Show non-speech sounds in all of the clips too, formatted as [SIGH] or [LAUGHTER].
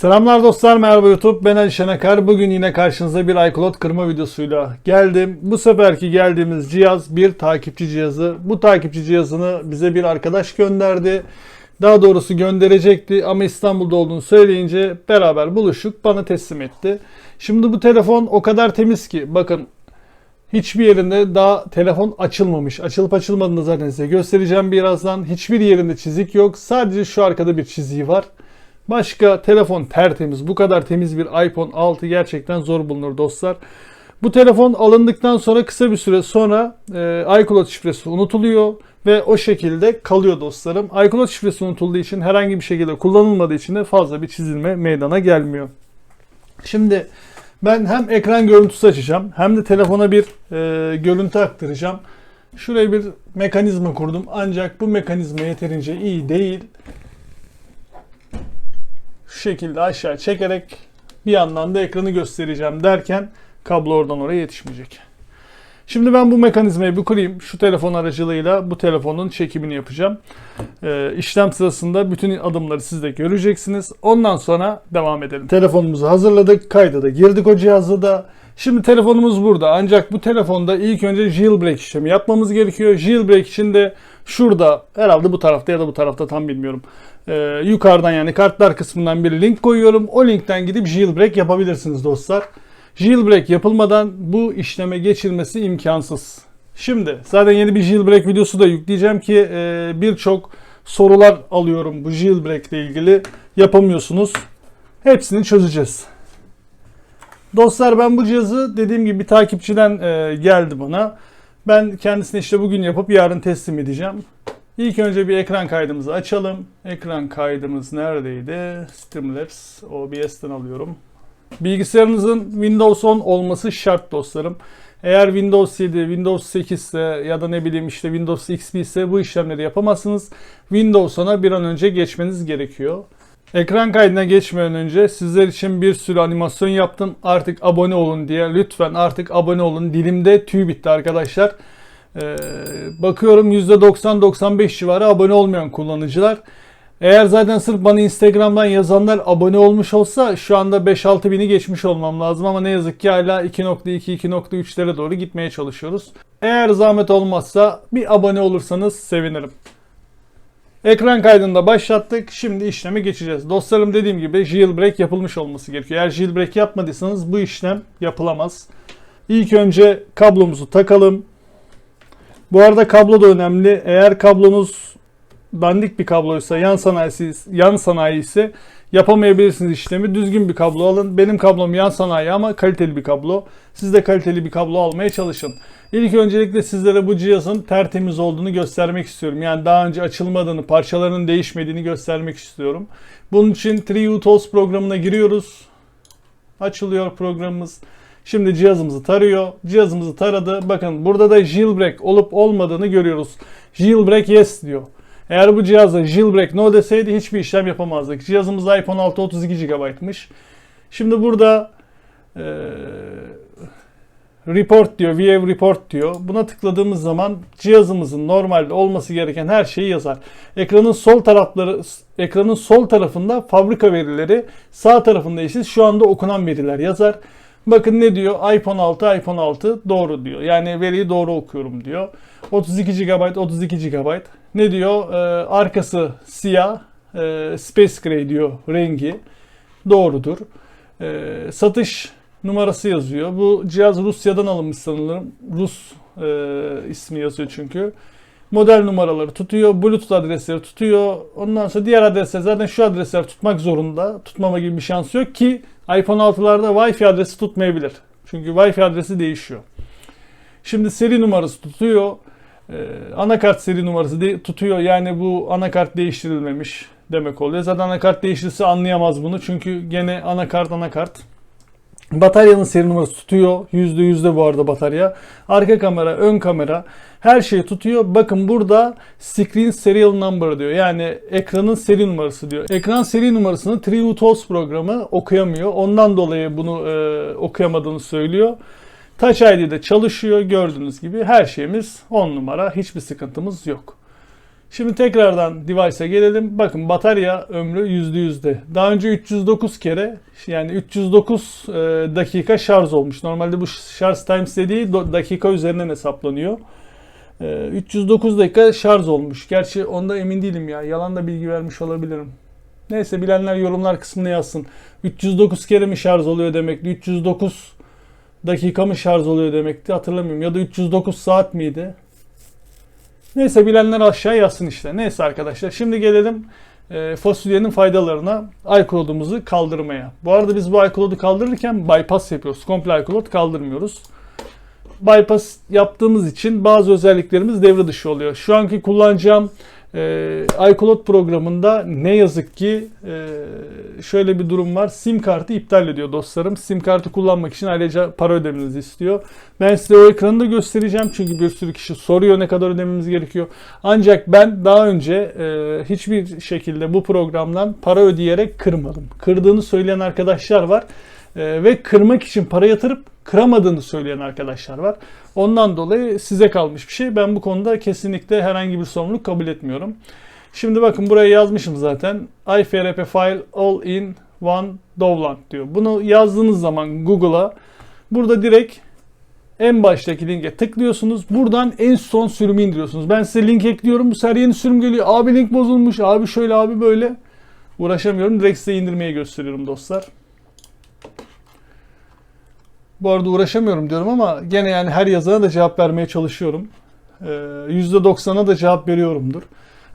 Selamlar dostlar, merhaba YouTube. Ben Ali Şenakar. Bugün yine karşınıza bir iCloud kırma videosuyla geldim. Bu seferki geldiğimiz cihaz bir takipçi cihazı. Bu takipçi cihazını bize bir arkadaş gönderdi. Daha doğrusu gönderecekti ama İstanbul'da olduğunu söyleyince beraber buluştuk, bana teslim etti. Şimdi bu telefon o kadar temiz ki bakın Hiçbir yerinde daha telefon açılmamış. Açılıp açılmadığını zaten size göstereceğim birazdan. Hiçbir yerinde çizik yok. Sadece şu arkada bir çiziği var. Başka telefon tertemiz. Bu kadar temiz bir iPhone 6 gerçekten zor bulunur dostlar. Bu telefon alındıktan sonra kısa bir süre sonra e, iCloud şifresi unutuluyor ve o şekilde kalıyor dostlarım. iCloud şifresi unutulduğu için herhangi bir şekilde kullanılmadığı için de fazla bir çizilme meydana gelmiyor. Şimdi ben hem ekran görüntüsü açacağım hem de telefona bir e, görüntü aktaracağım. Şuraya bir mekanizma kurdum ancak bu mekanizma yeterince iyi değil. Şu şekilde aşağı çekerek bir yandan da ekranı göstereceğim derken kablo oradan oraya yetişmeyecek. Şimdi ben bu mekanizmayı bir kurayım. Şu telefon aracılığıyla bu telefonun çekimini yapacağım. Ee, işlem sırasında bütün adımları siz de göreceksiniz. Ondan sonra devam edelim. Telefonumuzu hazırladık. Kayda da girdik o cihazda da. Şimdi telefonumuz burada. Ancak bu telefonda ilk önce jailbreak işlemi yapmamız gerekiyor. Jailbreak için de şurada herhalde bu tarafta ya da bu tarafta tam bilmiyorum. Ee, yukarıdan yani kartlar kısmından bir link koyuyorum. O linkten gidip jailbreak yapabilirsiniz dostlar. Jailbreak yapılmadan bu işleme geçilmesi imkansız. Şimdi zaten yeni bir jailbreak videosu da yükleyeceğim ki e, birçok sorular alıyorum bu jailbreak ile ilgili. Yapamıyorsunuz. Hepsini çözeceğiz. Dostlar ben bu cihazı dediğim gibi bir takipçiden e, geldi bana. Ben kendisine işte bugün yapıp yarın teslim edeceğim. İlk önce bir ekran kaydımızı açalım. Ekran kaydımız neredeydi? Streamlabs OBS'ten alıyorum. Bilgisayarınızın Windows 10 olması şart dostlarım. Eğer Windows 7, Windows 8 ise ya da ne bileyim işte Windows XP ise bu işlemleri yapamazsınız. Windows 10'a bir an önce geçmeniz gerekiyor. Ekran kaydına geçmeden önce sizler için bir sürü animasyon yaptım. Artık abone olun diye. Lütfen artık abone olun. Dilimde tüy bitti arkadaşlar. Ee, bakıyorum %90-95 civarı abone olmayan kullanıcılar. Eğer zaten sırf bana Instagram'dan yazanlar abone olmuş olsa şu anda 5-6 bini geçmiş olmam lazım ama ne yazık ki hala 2.2-2.3'lere doğru gitmeye çalışıyoruz. Eğer zahmet olmazsa bir abone olursanız sevinirim. Ekran kaydını da başlattık. Şimdi işleme geçeceğiz. Dostlarım dediğim gibi jailbreak yapılmış olması gerekiyor. Eğer jailbreak yapmadıysanız bu işlem yapılamaz. İlk önce kablomuzu takalım. Bu arada kablo da önemli. Eğer kablonuz dandik bir kabloysa, yan sanayisi, yan sanayi ise yapamayabilirsiniz işlemi. Düzgün bir kablo alın. Benim kablom yan sanayi ama kaliteli bir kablo. Siz de kaliteli bir kablo almaya çalışın. İlk öncelikle sizlere bu cihazın tertemiz olduğunu göstermek istiyorum. Yani daha önce açılmadığını, parçalarının değişmediğini göstermek istiyorum. Bunun için 3UTOS programına giriyoruz. Açılıyor programımız. Şimdi cihazımızı tarıyor. Cihazımızı taradı. Bakın burada da jailbreak olup olmadığını görüyoruz. Jailbreak yes diyor. Eğer bu cihazda jailbreak no deseydi hiçbir işlem yapamazdık. Cihazımız iPhone 6 32 GB'mış. Şimdi burada e, report diyor, view report diyor. Buna tıkladığımız zaman cihazımızın normalde olması gereken her şeyi yazar. Ekranın sol tarafları ekranın sol tarafında fabrika verileri, sağ tarafında ise şu anda okunan veriler yazar. Bakın ne diyor? iPhone 6, iPhone 6 doğru diyor. Yani veriyi doğru okuyorum diyor. 32 GB, 32 GB. Ne diyor? Ee, arkası siyah, e, Space Gray diyor rengi. Doğrudur. Ee, satış numarası yazıyor. Bu cihaz Rusya'dan alınmış sanırım. Rus e, ismi yazıyor çünkü. Model numaraları tutuyor. Bluetooth adresleri tutuyor. Ondan sonra diğer adresler zaten şu adresler tutmak zorunda. Tutmama gibi bir şans yok ki iPhone 6'larda Wi-Fi adresi tutmayabilir. Çünkü Wi-Fi adresi değişiyor. Şimdi seri numarası tutuyor. Ee, anakart seri numarası de, tutuyor. Yani bu anakart değiştirilmemiş demek oluyor. Zaten anakart değiştirirse anlayamaz bunu. Çünkü gene anakart anakart. Bataryanın seri numarası tutuyor. Yüzde yüzde bu arada batarya. Arka kamera, ön kamera her şeyi tutuyor. Bakın burada screen serial number diyor. Yani ekranın seri numarası diyor. Ekran seri numarasını TrueTOS programı okuyamıyor. Ondan dolayı bunu e, okuyamadığını söylüyor. Touch ID'de çalışıyor gördüğünüz gibi her şeyimiz 10 numara hiçbir sıkıntımız yok. Şimdi tekrardan device'a gelelim. Bakın batarya ömrü %100'de. Daha önce 309 kere yani 309 e, dakika şarj olmuş. Normalde bu şarj times dediği dakika üzerinden hesaplanıyor. E, 309 dakika şarj olmuş. Gerçi onda emin değilim ya. Yalan da bilgi vermiş olabilirim. Neyse bilenler yorumlar kısmına yazsın. 309 kere mi şarj oluyor demekti? 309 dakika mı şarj oluyor demekti? Hatırlamıyorum. Ya da 309 saat miydi? Neyse bilenler aşağı yazsın işte. Neyse arkadaşlar şimdi gelelim e, fasulyenin faydalarına iCloud'umuzu kaldırmaya. Bu arada biz bu iCloud'u kaldırırken bypass yapıyoruz. Komple iCloud kaldırmıyoruz. Bypass yaptığımız için bazı özelliklerimiz devre dışı oluyor. Şu anki kullanacağım e, iCloud programında ne yazık ki e, şöyle bir durum var. SIM kartı iptal ediyor dostlarım. SIM kartı kullanmak için ayrıca para ödemenizi istiyor. Ben size o ekranı da göstereceğim çünkü bir sürü kişi soruyor ne kadar ödememiz gerekiyor. Ancak ben daha önce e, hiçbir şekilde bu programdan para ödeyerek kırmadım. Kırdığını söyleyen arkadaşlar var. E, ve kırmak için para yatırıp kıramadığını söyleyen arkadaşlar var. Ondan dolayı size kalmış bir şey. Ben bu konuda kesinlikle herhangi bir sorumluluk kabul etmiyorum. Şimdi bakın buraya yazmışım zaten. iFRP file all in one Dovland diyor. Bunu yazdığınız zaman Google'a burada direkt en baştaki linke tıklıyorsunuz. Buradan en son sürümü indiriyorsunuz. Ben size link ekliyorum. Bu sefer yeni sürüm geliyor. Abi link bozulmuş. Abi şöyle abi böyle. Uğraşamıyorum. Direkt size indirmeyi gösteriyorum dostlar. Bu arada uğraşamıyorum diyorum ama gene yani her yazana da cevap vermeye çalışıyorum. Ee, %90'a da cevap veriyorumdur.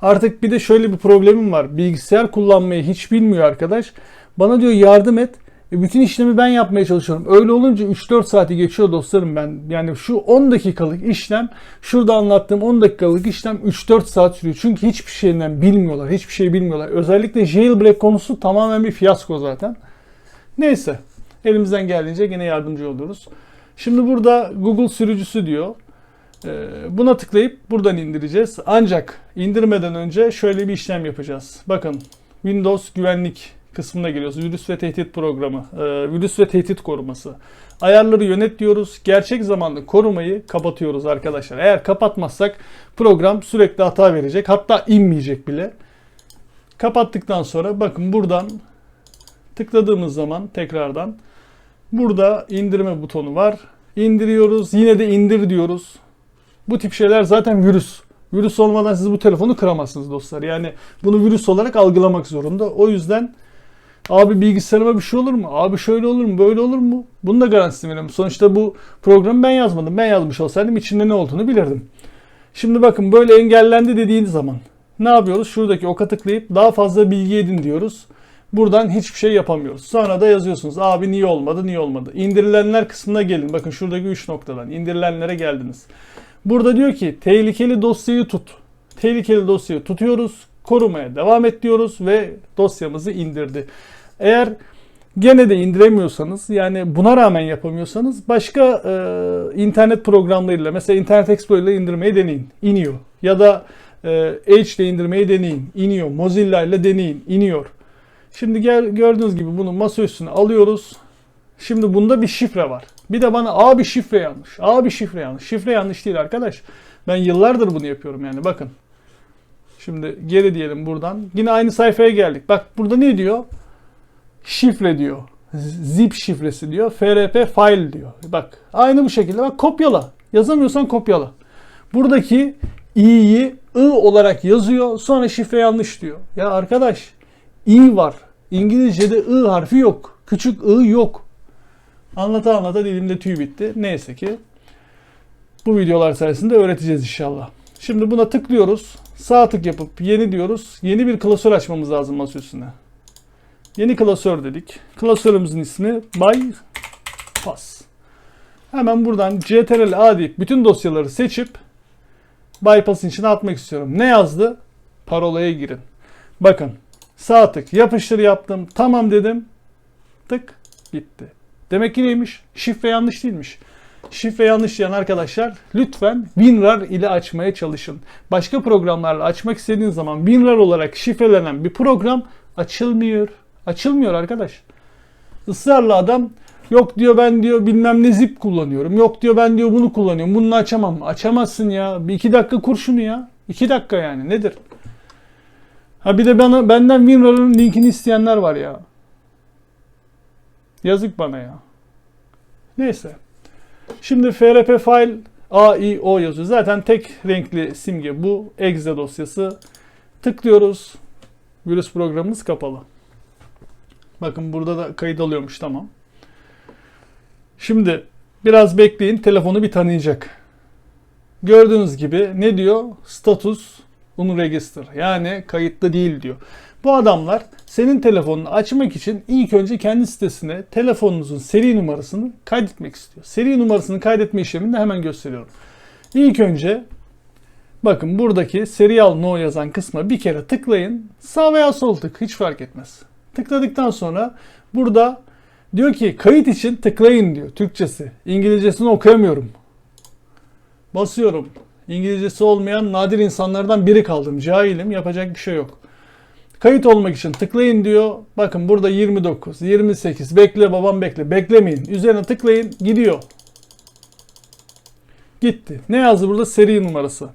Artık bir de şöyle bir problemim var. Bilgisayar kullanmayı hiç bilmiyor arkadaş. Bana diyor yardım et. E bütün işlemi ben yapmaya çalışıyorum. Öyle olunca 3-4 saati geçiyor dostlarım ben. Yani şu 10 dakikalık işlem, şurada anlattığım 10 dakikalık işlem 3-4 saat sürüyor. Çünkü hiçbir şeyinden bilmiyorlar. Hiçbir şey bilmiyorlar. Özellikle jailbreak konusu tamamen bir fiyasko zaten. Neyse. Elimizden geldiğince yine yardımcı oluyoruz. Şimdi burada Google sürücüsü diyor. Ee, Buna tıklayıp buradan indireceğiz. Ancak indirmeden önce şöyle bir işlem yapacağız. Bakın Windows güvenlik kısmına geliyoruz. Virüs ve tehdit programı. Ee, Virüs ve tehdit koruması. Ayarları yönet diyoruz. Gerçek zamanlı korumayı kapatıyoruz arkadaşlar. Eğer kapatmazsak program sürekli hata verecek. Hatta inmeyecek bile. Kapattıktan sonra bakın buradan tıkladığımız zaman tekrardan burada indirme butonu var. İndiriyoruz. Yine de indir diyoruz. Bu tip şeyler zaten virüs. Virüs olmadan siz bu telefonu kıramazsınız dostlar. Yani bunu virüs olarak algılamak zorunda. O yüzden abi bilgisayarıma bir şey olur mu? Abi şöyle olur mu? Böyle olur mu? Bunu da garantisini veriyorum. Sonuçta bu programı ben yazmadım. Ben yazmış olsaydım içinde ne olduğunu bilirdim. Şimdi bakın böyle engellendi dediğiniz zaman ne yapıyoruz? Şuradaki oka tıklayıp daha fazla bilgi edin diyoruz. Buradan hiçbir şey yapamıyoruz. Sonra da yazıyorsunuz. Abi niye olmadı, niye olmadı? İndirilenler kısmına gelin. Bakın şuradaki 3 noktadan. indirilenlere geldiniz. Burada diyor ki tehlikeli dosyayı tut. Tehlikeli dosyayı tutuyoruz. Korumaya devam et diyoruz ve dosyamızı indirdi. Eğer gene de indiremiyorsanız yani buna rağmen yapamıyorsanız başka e, internet programlarıyla mesela Internet Explorer ile indirmeyi deneyin. İniyor. Ya da e, Edge ile indirmeyi deneyin. İniyor. Mozilla ile deneyin. İniyor. Şimdi gördüğünüz gibi bunu masa üstüne alıyoruz. Şimdi bunda bir şifre var. Bir de bana abi şifre yanlış. Abi şifre yanlış. Şifre yanlış değil arkadaş. Ben yıllardır bunu yapıyorum yani bakın. Şimdi geri diyelim buradan. Yine aynı sayfaya geldik. Bak burada ne diyor? Şifre diyor. Zip şifresi diyor. FRP file diyor. Bak aynı bu şekilde bak kopyala. Yazamıyorsan kopyala. Buradaki i'yi i olarak yazıyor. Sonra şifre yanlış diyor. Ya arkadaş i var. İngilizce'de i harfi yok. Küçük i yok. Anlata anlata dilimde tüy bitti. Neyse ki bu videolar sayesinde öğreteceğiz inşallah. Şimdi buna tıklıyoruz. Sağ tık yapıp yeni diyoruz. Yeni bir klasör açmamız lazım masa. Yeni klasör dedik. Klasörümüzün ismi bypass. Hemen buradan ctrl a deyip bütün dosyaları seçip bypass'ın içine atmak istiyorum. Ne yazdı? Parolaya girin. Bakın sağ tık yapıştır yaptım. Tamam dedim. Tık gitti. Demek ki neymiş? Şifre yanlış değilmiş. Şifre yanlış diyen arkadaşlar lütfen WinRAR ile açmaya çalışın. Başka programlarla açmak istediğiniz zaman WinRAR olarak şifrelenen bir program açılmıyor. Açılmıyor arkadaş. Israrla adam yok diyor ben diyor bilmem ne zip kullanıyorum. Yok diyor ben diyor bunu kullanıyorum. Bunu açamam. Açamazsın ya. Bir iki dakika kur şunu ya. 2 dakika yani nedir? Ha bir de bana benden WinRAR'ın linkini isteyenler var ya. Yazık bana ya. Neyse. Şimdi FRP file AIO yazıyor. Zaten tek renkli simge bu. Exe dosyası. Tıklıyoruz. Virüs programımız kapalı. Bakın burada da kayıt alıyormuş tamam. Şimdi biraz bekleyin telefonu bir tanıyacak. Gördüğünüz gibi ne diyor? Status unregister yani kayıtlı değil diyor. Bu adamlar senin telefonunu açmak için ilk önce kendi sitesine telefonunuzun seri numarasını kaydetmek istiyor. Seri numarasını kaydetme işlemini de hemen gösteriyorum. İlk önce bakın buradaki serial no yazan kısma bir kere tıklayın. Sağ veya sol tık hiç fark etmez. Tıkladıktan sonra burada diyor ki kayıt için tıklayın diyor Türkçesi. İngilizcesini okuyamıyorum. Basıyorum. İngilizcesi olmayan nadir insanlardan biri kaldım. Cahilim. Yapacak bir şey yok. Kayıt olmak için tıklayın diyor. Bakın burada 29, 28. Bekle babam bekle. Beklemeyin. Üzerine tıklayın. Gidiyor. Gitti. Ne yazdı burada? Seri numarası.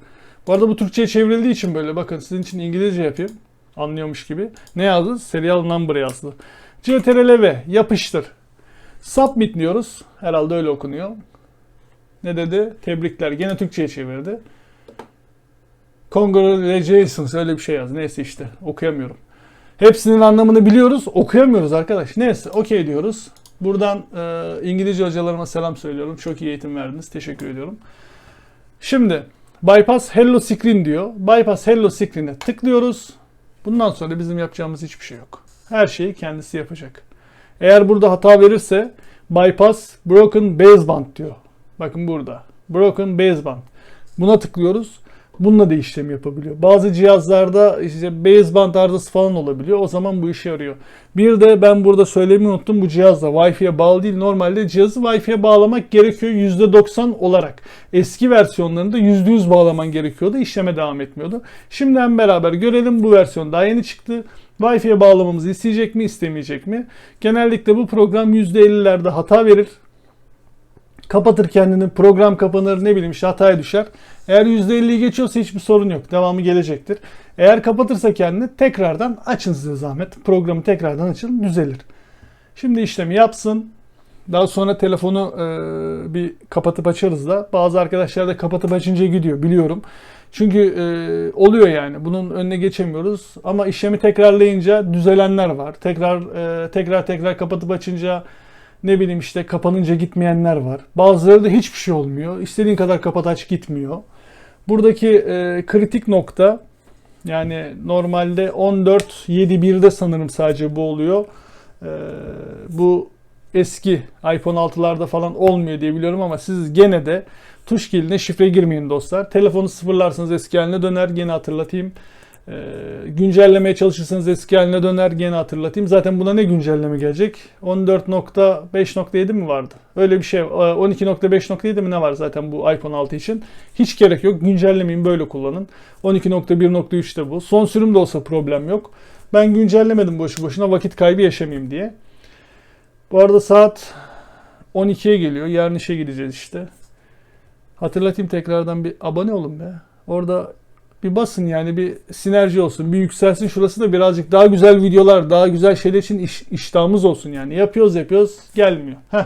Bu arada bu Türkçe'ye çevrildiği için böyle. Bakın sizin için İngilizce yapayım. Anlıyormuş gibi. Ne yazdı? Serial number yazdı. CTRL-V yapıştır. Submit diyoruz. Herhalde öyle okunuyor. Ne dedi? Tebrikler. Gene Türkçe'ye çevirdi. Congratulations öyle bir şey yaz. Neyse işte okuyamıyorum. Hepsinin anlamını biliyoruz. Okuyamıyoruz arkadaş. Neyse okey diyoruz. Buradan e, İngilizce hocalarıma selam söylüyorum. Çok iyi eğitim verdiniz. Teşekkür ediyorum. Şimdi bypass hello screen diyor. Bypass hello screen'e tıklıyoruz. Bundan sonra bizim yapacağımız hiçbir şey yok. Her şeyi kendisi yapacak. Eğer burada hata verirse bypass broken baseband diyor. Bakın burada. Broken baseband. Buna tıklıyoruz. Bununla da işlem yapabiliyor. Bazı cihazlarda işte baseband arızası falan olabiliyor. O zaman bu işe yarıyor. Bir de ben burada söylemeyi unuttum. Bu cihazda Wi-Fi'ye bağlı değil. Normalde cihazı Wi-Fi'ye bağlamak gerekiyor %90 olarak. Eski versiyonlarında %100 bağlaman gerekiyordu. İşleme devam etmiyordu. Şimdiden beraber görelim. Bu versiyon daha yeni çıktı. Wi-Fi'ye bağlamamızı isteyecek mi, istemeyecek mi? Genellikle bu program %50'lerde hata verir kapatır kendini, program kapanır, ne bileyim işte hataya düşer. Eğer %50'yi geçiyorsa hiçbir sorun yok. Devamı gelecektir. Eğer kapatırsa kendini tekrardan açın size zahmet. Programı tekrardan açın, düzelir. Şimdi işlemi yapsın. Daha sonra telefonu e, bir kapatıp açarız da. Bazı arkadaşlar da kapatıp açınca gidiyor biliyorum. Çünkü e, oluyor yani. Bunun önüne geçemiyoruz. Ama işlemi tekrarlayınca düzelenler var. Tekrar e, tekrar tekrar kapatıp açınca ne bileyim işte kapanınca gitmeyenler var. Bazıları da hiçbir şey olmuyor. İstediğin kadar kapat aç gitmiyor. Buradaki e, kritik nokta yani normalde 14.7.1'de sanırım sadece bu oluyor. E, bu eski iPhone 6'larda falan olmuyor diye biliyorum ama siz gene de tuş kiline şifre girmeyin dostlar. Telefonu sıfırlarsanız eski haline döner. Gene hatırlatayım. Ee, güncellemeye çalışırsanız eski haline döner gene hatırlatayım. Zaten buna ne güncelleme gelecek? 14.5.7 mi vardı? Öyle bir şey. 12.5.7 mi ne var zaten bu iPhone 6 için? Hiç gerek yok. Güncellemeyin böyle kullanın. 12.1.3'te bu. Son sürüm de olsa problem yok. Ben güncellemedim boşu boşuna vakit kaybı yaşamayayım diye. Bu arada saat 12'ye geliyor. Yarın işe gideceğiz işte. Hatırlatayım tekrardan bir abone olun be. Orada bir basın yani bir sinerji olsun, bir yükselsin şurası da birazcık daha güzel videolar, daha güzel şeyler için iş, iştahımız olsun yani. Yapıyoruz yapıyoruz gelmiyor. Heh.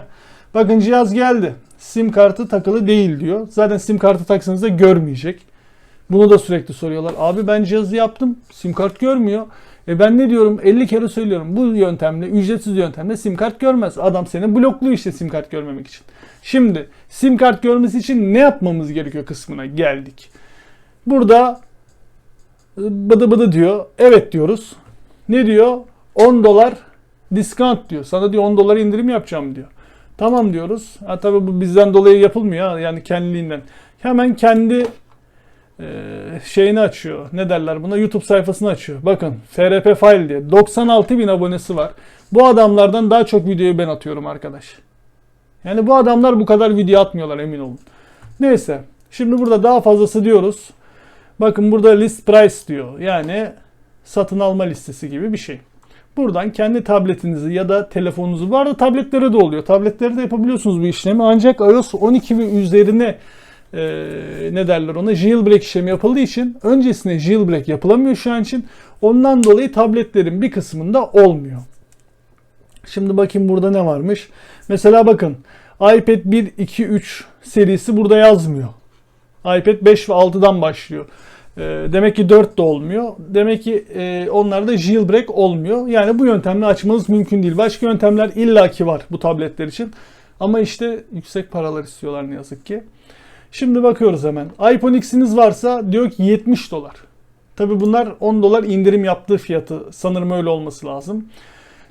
Bakın cihaz geldi. Sim kartı takılı değil diyor. Zaten sim kartı taksanız da görmeyecek. Bunu da sürekli soruyorlar. Abi ben cihazı yaptım. Sim kart görmüyor. E ben ne diyorum 50 kere söylüyorum. Bu yöntemle ücretsiz yöntemle sim kart görmez. Adam seni blokluyor işte sim kart görmemek için. Şimdi sim kart görmesi için ne yapmamız gerekiyor kısmına geldik. Burada bıdı bıdı diyor. Evet diyoruz. Ne diyor? 10 dolar discount diyor. Sana diyor 10 dolar indirim yapacağım diyor. Tamam diyoruz. Ha, tabii bu bizden dolayı yapılmıyor. Yani kendiliğinden. Hemen kendi e, şeyini açıyor. Ne derler buna? YouTube sayfasını açıyor. Bakın FRP File diye. 96 bin abonesi var. Bu adamlardan daha çok videoyu ben atıyorum arkadaş. Yani bu adamlar bu kadar video atmıyorlar emin olun. Neyse. Şimdi burada daha fazlası diyoruz. Bakın burada list price diyor. Yani satın alma listesi gibi bir şey. Buradan kendi tabletinizi ya da telefonunuzu bu arada tabletlere de oluyor. Tabletlere de yapabiliyorsunuz bu işlemi. Ancak iOS 12 ve üzerine e, ne derler ona jailbreak işlemi yapıldığı için öncesinde jailbreak yapılamıyor şu an için. Ondan dolayı tabletlerin bir kısmında olmuyor. Şimdi bakayım burada ne varmış. Mesela bakın iPad 1, 2, 3 serisi burada yazmıyor. iPad 5 ve 6'dan başlıyor. Ee, demek ki 4 de olmuyor. Demek ki e, onlarda jailbreak olmuyor. Yani bu yöntemle açmanız mümkün değil. Başka yöntemler illaki var bu tabletler için. Ama işte yüksek paralar istiyorlar ne yazık ki. Şimdi bakıyoruz hemen. iPhone X'iniz varsa diyor ki 70 dolar. Tabi bunlar 10 dolar indirim yaptığı fiyatı. Sanırım öyle olması lazım.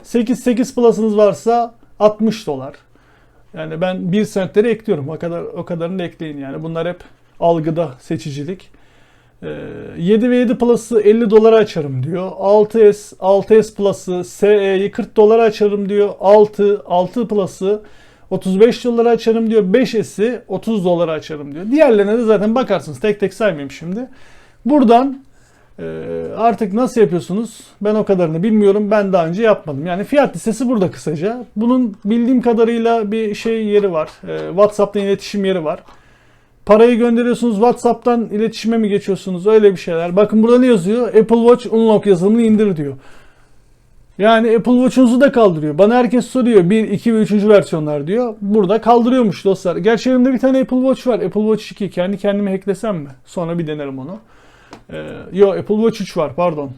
8 8 Plus'ınız varsa 60 dolar. Yani ben 1 centleri ekliyorum. O kadar o kadarını da ekleyin yani. Bunlar hep algıda seçicilik. Ee, 7 ve 7 Plus'ı 50 dolara açarım diyor. 6S, 6S Plus'ı SE'yi 40 dolara açarım diyor. 6, 6 Plus'ı 35 dolara açarım diyor. 5S'i 30 dolara açarım diyor. Diğerlerine de zaten bakarsınız. Tek tek saymayayım şimdi. Buradan e, artık nasıl yapıyorsunuz? Ben o kadarını bilmiyorum. Ben daha önce yapmadım. Yani fiyat listesi burada kısaca. Bunun bildiğim kadarıyla bir şey yeri var. E, WhatsApp'ta iletişim yeri var. Parayı gönderiyorsunuz WhatsApp'tan iletişime mi geçiyorsunuz? Öyle bir şeyler. Bakın burada ne yazıyor? Apple Watch Unlock yazılımını indir diyor. Yani Apple Watch'unuzu da kaldırıyor. Bana herkes soruyor 1, 2 ve 3. versiyonlar diyor. Burada kaldırıyormuş dostlar. Gerçi elimde bir tane Apple Watch var. Apple Watch 2. Kendi kendime hacklesem mi? Sonra bir denerim onu. Ee, yo Apple Watch 3 var pardon.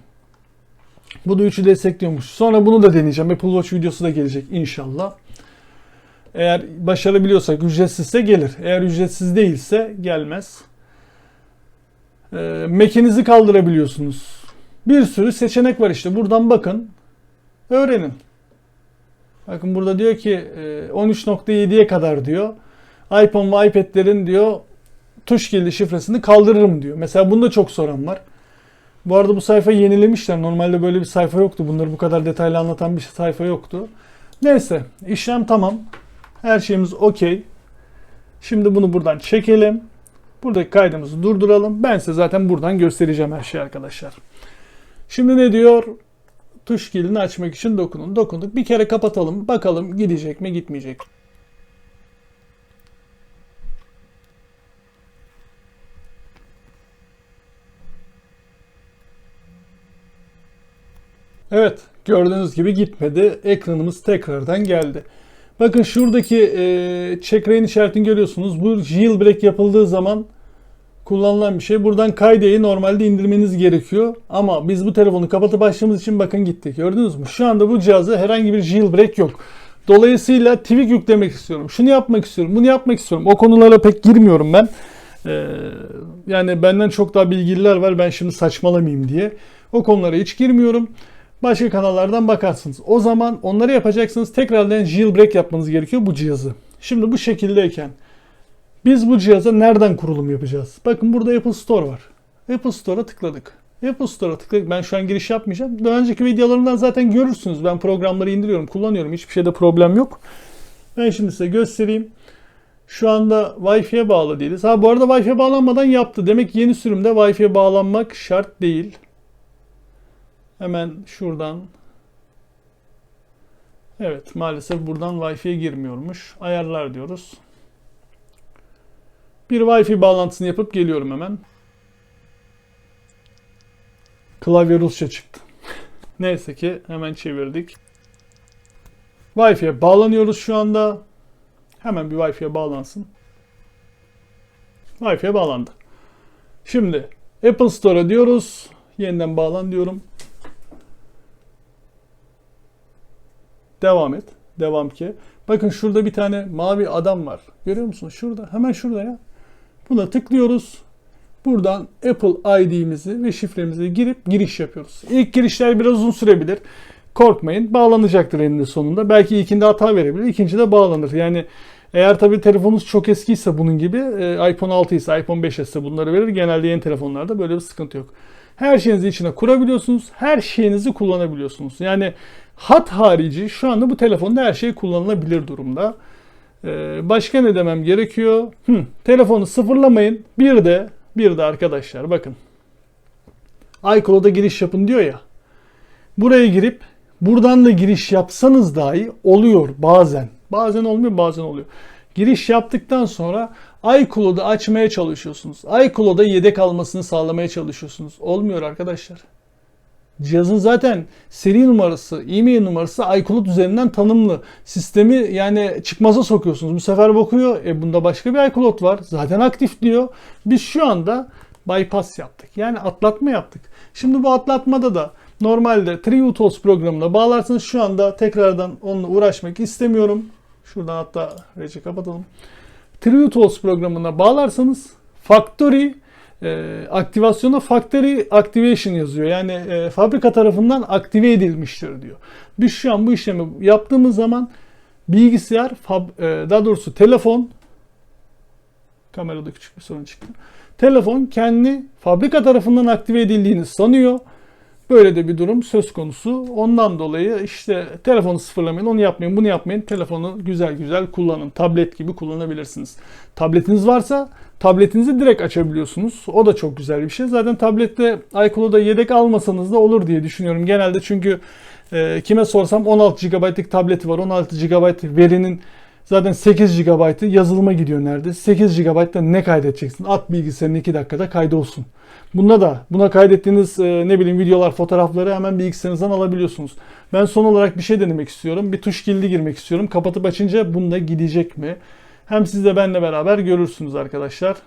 Bu da 3'ü destekliyormuş. Sonra bunu da deneyeceğim. Apple Watch videosu da gelecek inşallah. Eğer başarabiliyorsak ücretsizse gelir. Eğer ücretsiz değilse gelmez. Ee, Mac'inizi kaldırabiliyorsunuz. Bir sürü seçenek var işte. Buradan bakın. Öğrenin. Bakın burada diyor ki e, 13.7'ye kadar diyor. iPhone ve iPad'lerin diyor tuş kilidi şifresini kaldırırım diyor. Mesela bunda çok soran var. Bu arada bu sayfayı yenilemişler. Normalde böyle bir sayfa yoktu. Bunları bu kadar detaylı anlatan bir sayfa yoktu. Neyse işlem tamam. Her şeyimiz okey. Şimdi bunu buradan çekelim. Buradaki kaydımızı durduralım. Ben size zaten buradan göstereceğim her şeyi arkadaşlar. Şimdi ne diyor? Tuş kilidini açmak için dokunun. Dokunduk. Bir kere kapatalım. Bakalım gidecek mi gitmeyecek. mi? Evet, gördüğünüz gibi gitmedi. Ekranımız tekrardan geldi. Bakın şuradaki e, check rain işaretini görüyorsunuz. Bu jailbreak yapıldığı zaman kullanılan bir şey. Buradan kaydeyi normalde indirmeniz gerekiyor. Ama biz bu telefonu kapatıp açtığımız için bakın gitti. Gördünüz mü? Şu anda bu cihazda herhangi bir jailbreak yok. Dolayısıyla tweak yüklemek istiyorum. Şunu yapmak istiyorum. Bunu yapmak istiyorum. O konulara pek girmiyorum ben. Ee, yani benden çok daha bilgililer var. Ben şimdi saçmalamayayım diye. O konulara hiç girmiyorum. Başka kanallardan bakarsınız. O zaman onları yapacaksınız. Tekrardan jailbreak yapmanız gerekiyor bu cihazı. Şimdi bu şekildeyken biz bu cihaza nereden kurulum yapacağız? Bakın burada Apple Store var. Apple Store'a tıkladık. Apple Store'a tıkladık. Ben şu an giriş yapmayacağım. Daha önceki videolarımdan zaten görürsünüz. Ben programları indiriyorum, kullanıyorum. Hiçbir şeyde problem yok. Ben şimdi size göstereyim. Şu anda Wi-Fi'ye bağlı değiliz. Ha bu arada Wi-Fi'ye bağlanmadan yaptı. Demek yeni sürümde Wi-Fi'ye bağlanmak şart değil. Hemen şuradan Evet maalesef buradan Wi-Fi'ye girmiyormuş. Ayarlar diyoruz. Bir Wi-Fi bağlantısını yapıp geliyorum hemen. Klavye Rusça çıktı. [LAUGHS] Neyse ki hemen çevirdik. Wi-Fi'ye bağlanıyoruz şu anda. Hemen bir Wi-Fi'ye bağlansın. Wi-Fi'ye bağlandı. Şimdi Apple Store'a diyoruz. Yeniden bağlan diyorum. Devam et. Devam ki. Bakın şurada bir tane mavi adam var. Görüyor musunuz? Şurada. Hemen şurada ya. Buna tıklıyoruz. Buradan Apple ID'mizi ve şifremizi girip giriş yapıyoruz. İlk girişler biraz uzun sürebilir. Korkmayın. Bağlanacaktır eninde sonunda. Belki ilkinde hata verebilir. ikincide bağlanır. Yani eğer tabii telefonunuz çok eskiyse bunun gibi e, iPhone 6 ise iPhone 5 ise bunları verir. Genelde yeni telefonlarda böyle bir sıkıntı yok. Her şeyinizi içine kurabiliyorsunuz. Her şeyinizi kullanabiliyorsunuz. Yani hat harici şu anda bu telefonda her şey kullanılabilir durumda. Ee, başka ne demem gerekiyor? Hı, telefonu sıfırlamayın. Bir de bir de arkadaşlar bakın. iCloud'a giriş yapın diyor ya. Buraya girip buradan da giriş yapsanız dahi oluyor bazen. Bazen olmuyor bazen oluyor. Giriş yaptıktan sonra iCloud'u açmaya çalışıyorsunuz. iCloud'a yedek almasını sağlamaya çalışıyorsunuz. Olmuyor arkadaşlar. Cihazın zaten seri numarası, e-mail numarası iCloud üzerinden tanımlı. Sistemi yani çıkmaza sokuyorsunuz. Bu sefer bakıyor. E bunda başka bir iCloud var. Zaten aktif diyor. Biz şu anda bypass yaptık. Yani atlatma yaptık. Şimdi bu atlatmada da normalde TreeUtils programına bağlarsınız. Şu anda tekrardan onunla uğraşmak istemiyorum. Şuradan hatta reci kapatalım. TreeUtils programına bağlarsanız Factory e, aktivasyona Factory Activation yazıyor. Yani e, fabrika tarafından aktive edilmiştir diyor. Biz şu an bu işlemi yaptığımız zaman bilgisayar, fab, e, daha doğrusu telefon kamerada küçük bir sorun çıktı. Telefon kendi fabrika tarafından aktive edildiğini sanıyor. Böyle de bir durum söz konusu. Ondan dolayı işte telefonu sıfırlamayın, onu yapmayın, bunu yapmayın. Telefonu güzel güzel kullanın. Tablet gibi kullanabilirsiniz. Tabletiniz varsa tabletinizi direkt açabiliyorsunuz. O da çok güzel bir şey. Zaten tablette iCloud'a yedek almasanız da olur diye düşünüyorum. Genelde çünkü e, kime sorsam 16 GB'lık tableti var. 16 GB verinin Zaten 8 GB'ı yazılıma gidiyor nerede? 8 GB'da ne kaydedeceksin? At bilgisayarın 2 dakikada kaydolsun. Bunda da buna kaydettiğiniz e, ne bileyim videolar, fotoğrafları hemen bilgisayarınızdan alabiliyorsunuz. Ben son olarak bir şey denemek istiyorum. Bir tuş kilidi girmek istiyorum. Kapatıp açınca bunda gidecek mi? Hem siz de benimle beraber görürsünüz arkadaşlar.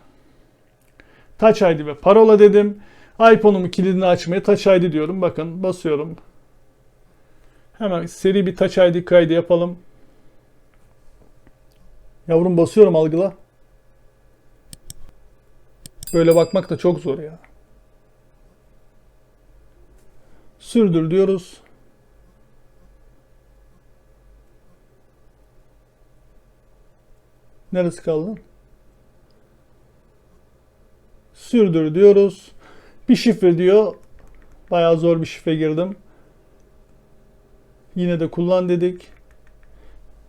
Touch ID ve parola dedim. iPhone'umun kilidini açmaya Touch ID diyorum. Bakın basıyorum. Hemen seri bir Touch ID kaydı yapalım. Yavrum basıyorum algıla. Böyle bakmak da çok zor ya. Sürdür diyoruz. Neresi kaldı? Sürdür diyoruz. Bir şifre diyor. Bayağı zor bir şifre girdim. Yine de kullan dedik.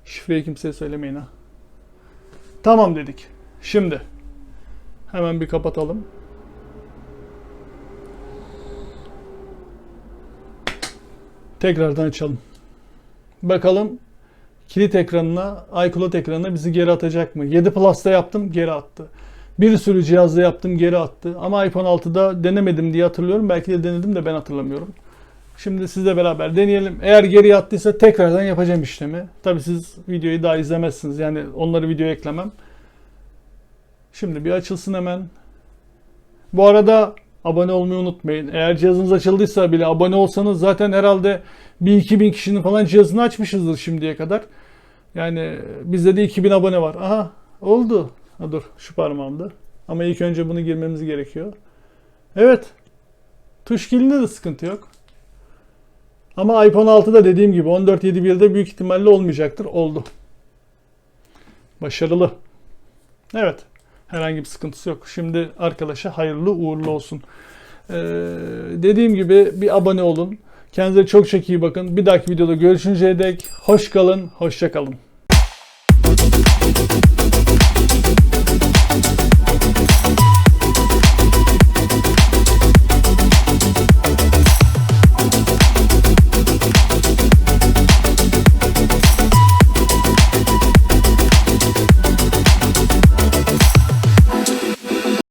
Şifreyi kimseye söylemeyin ha. Tamam dedik. Şimdi hemen bir kapatalım. Tekrardan açalım. Bakalım kilit ekranına, iCloud ekranına bizi geri atacak mı? 7 Plus'ta yaptım, geri attı. Bir sürü cihazda yaptım, geri attı. Ama iPhone 6'da denemedim diye hatırlıyorum. Belki de denedim de ben hatırlamıyorum. Şimdi sizle beraber deneyelim. Eğer geri attıysa tekrardan yapacağım işlemi. Tabi siz videoyu daha izlemezsiniz. Yani onları videoya eklemem. Şimdi bir açılsın hemen. Bu arada abone olmayı unutmayın. Eğer cihazınız açıldıysa bile abone olsanız zaten herhalde bir 2000 kişinin falan cihazını açmışızdır şimdiye kadar. Yani bizde de 2000 abone var. Aha oldu. Ha, dur şu parmağımda. Ama ilk önce bunu girmemiz gerekiyor. Evet. Tuş kilinde de sıkıntı yok. Ama iPhone 6'da dediğim gibi 14.7.1'de büyük ihtimalle olmayacaktır. Oldu. Başarılı. Evet. Herhangi bir sıkıntısı yok. Şimdi arkadaşa hayırlı uğurlu olsun. Ee, dediğim gibi bir abone olun. Kendinize çok çok iyi bakın. Bir dahaki videoda görüşünceye dek hoş kalın, hoşça kalın.